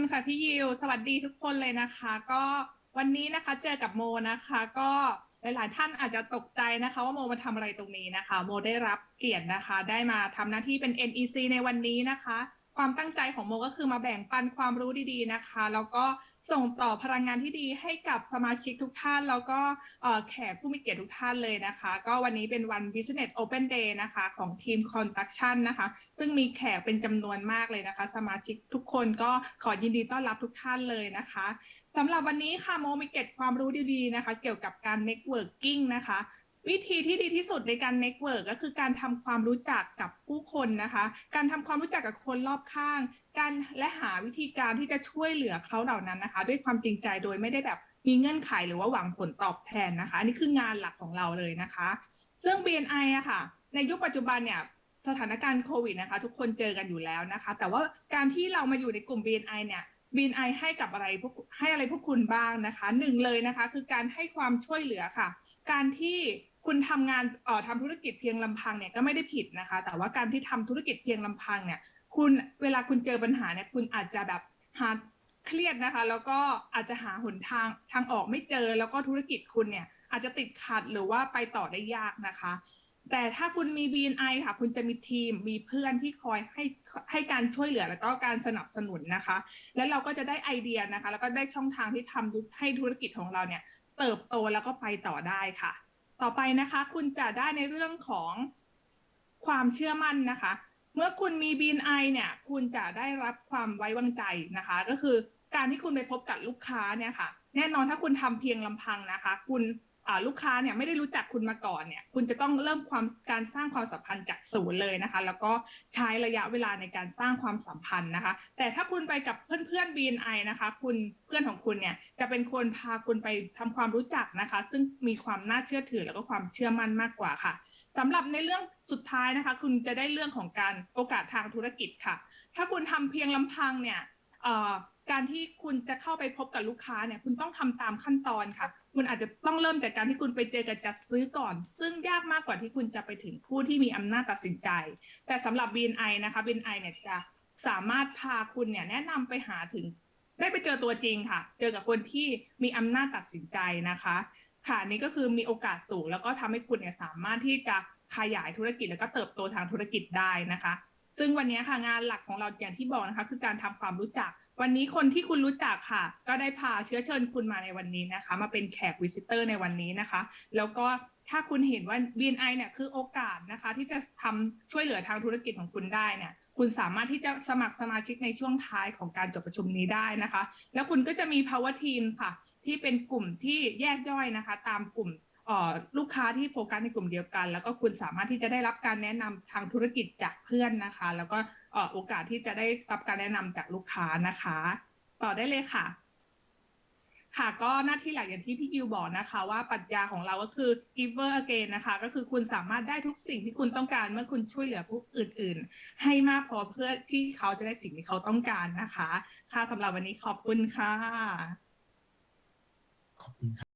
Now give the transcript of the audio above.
คุณค่ะพี่ยิว สวัสดีทุกคนเลยนะคะ ก็วันนี้นะคะเจอกับโมนะคะ ก็หลาย ๆ ท่านอาจจะตกใจนะคะว่าโมมาทำอะไรตรงนี้นะคะ โมได้รับเกียรตินะคะ ได้มาทำหน้าที่เป็น NEC ในวันนี้นะคะ ความตั้งใจของโมก็คือมาแบ่งปันความรู้ดีๆนะคะ แล้วก็ส่งต่อพลังงานที่ดีให้กับสมาชิกทุกท่าน แล้วก็แขกผู้มีเกียรติทุกท่านเลยนะคะ ก็วันนี้เป็นวัน Business Open Day นะคะของทีม Construction นะคะ ซึ่งมีแขกเป็นจำนวนมากเลยนะคะ สมาชิกทุกคนก็ขอยินดีต้อนรับทุกท่านเลยนะคะสำหรับวันนี้ค่ะโมมีเก็ตความรู้ดีๆนะคะ เกี่ยวกับการ networking นะคะ วิธีที่ดีที่สุดในการ network ก็คือการทำความรู้จักกับผู้คนนะคะ การทำความรู้จักกับคนรอบข้าง การและหาวิธีการที่จะช่วยเหลือเขาเหล่านั้นนะคะ ด้วยความจริงใจโดยไม่ได้แบบมีเงื่อนไขหรือว่าหวังผลตอบแทนนะคะ อันนี้คืองานหลักของเราเลยนะคะ ซึ่ง BNI อะค่ะ ในยุคปัจจุบันเนี่ยสถานการณ์โควิดนะคะ ทุกคนเจอกันอยู่แล้วนะคะ แต่ว่าการที่เรามาอยู่ในกลุ่ม BNI เนี่ย BNI ให้กับอะไรพวกให้อะไรพวกคุณบ้างนะคะหนึ่งเลยนะคะ คือการให้ความช่วยเหลือค่ะ การที่ คุณทำงานเอ่อทำธุรกิจเพียงลำพังเนี่ยก็ไม่ได้ผิดนะคะ แต่ว่าการที่ทำธุรกิจเพียงลำพังเนี่ย คุณเวลาคุณเจอปัญหาเนี่ยคุณอาจจะแบบหาเครียดนะคะ แล้วก็อาจจะหาหนทางทางออกไม่เจอ แล้วก็ธุรกิจคุณเนี่ยอาจจะติดขัดหรือว่าไปต่อได้ยากนะคะ แต่ถ้าคุณมี BNI ค่ะ คุณจะมีทีมมีเพื่อนที่คอยให้ให้การช่วยเหลือแล้วก็การสนับสนุนนะคะ แล้วเราก็จะได้ไอเดียนะคะ แล้วก็ได้ช่องทางที่ทำให้ธุรกิจของเราเนี่ยเติบโตแล้วก็ไปต่อได้ค่ะ ต่อไปนะคะ คุณจะได้ในเรื่องของความเชื่อมั่นนะคะ เมื่อคุณมี BNI เนี่ย คุณจะได้รับความไว้วางใจนะคะ ก็คือการที่คุณไปพบกับลูกค้าเนี่ยค่ะ แน่นอนถ้าคุณทำเพียงลำพังนะคะ คุณ ลูกค้าเนี่ยไม่ได้รู้จักคุณมาก่อนเนี่ยคุณจะต้องเริ่มความการสร้างความสัมพันธ์จากศูนย์เลยนะคะ แล้วก็ใช้ระยะเวลาในการสร้างความสัมพันธ์นะคะ แต่ถ้าคุณไปกับเพื่อนๆ BNI นะคะ คุณเพื่อนของคุณเนี่ยจะเป็นคนพาคุณไปทำความรู้จักนะคะ ซึ่งมีความน่าเชื่อถือแล้วก็ความเชื่อมั่นมากกว่าค่ะสำหรับในเรื่องสุดท้ายนะคะ คุณจะได้เรื่องของการโอกาสทางธุรกิจค่ะ ถ้าคุณทำเพียงลำพังเนี่ยเอ่อ การที่คุณจะเข้าไปพบกับลูกค้าเนี่ยคุณต้องทำตามขั้นตอนค่ะ คุณอาจจะต้องเริ่มจากการที่คุณไปเจอกับจัดซื้อก่อน ซึ่งยากมากกว่าที่คุณจะไปถึงผู้ที่มีอำนาจตัดสินใจ แต่สำหรับ BNI นะคะ BNI เนี่ยจะสามารถพาคุณเนี่ยแนะนำไปหาถึงได้ไปเจอตัวจริงค่ะ เจอกับคนที่มีอำนาจตัดสินใจนะคะ ค่ะนี่ก็คือมีโอกาสสูง แล้วก็ทำให้คุณเนี่ยสามารถที่จะขยายธุรกิจแล้วก็เติบโตทางธุรกิจได้นะคะ ซึ่งวันนี้ค่ะงานหลักของเราอย่างที่บอกนะคะ คือการทำความรู้จัก วันนี้คนที่คุณรู้จักค่ะ ก็ได้พาเชื้อเชิญคุณมาในวันนี้นะคะ มาเป็นแขกวิสิเตอร์ในวันนี้นะคะ แล้วก็ถ้าคุณเห็นว่า BNI เนี่ยคือโอกาสนะคะ ที่จะทำช่วยเหลือทางธุรกิจของคุณได้เนี่ยคุณสามารถที่จะสมัครสมาชิกในช่วงท้ายของการจบประชุมนี้ได้นะคะ แล้วคุณก็จะมี power team ค่ะ ที่เป็นกลุ่มที่แยกย่อยนะคะ ตามกลุ่ม ลูกค้าที่โฟกัสในกลุ่มเดียวกัน แล้วก็คุณสามารถที่จะได้รับการแนะนำทางธุรกิจจากเพื่อนนะคะ แล้วก็โอกาสที่จะได้รับการแนะนำจากลูกค้านะคะต่อได้เลยค่ะ ค่ะก็หน้าที่หลักอย่างที่พี่กิวบอกนะคะ ว่าปรัชญาของเราก็คือ giver again นะคะ ก็คือคุณสามารถได้ทุกสิ่งที่คุณต้องการเมื่อคุณช่วยเหลือผู้อื่น ๆ ให้มากพอเพื่อที่เขาจะได้สิ่งที่เขาต้องการนะคะ ค่ะสำหรับวันนี้ขอบคุณค่ะ ขอบคุณครับ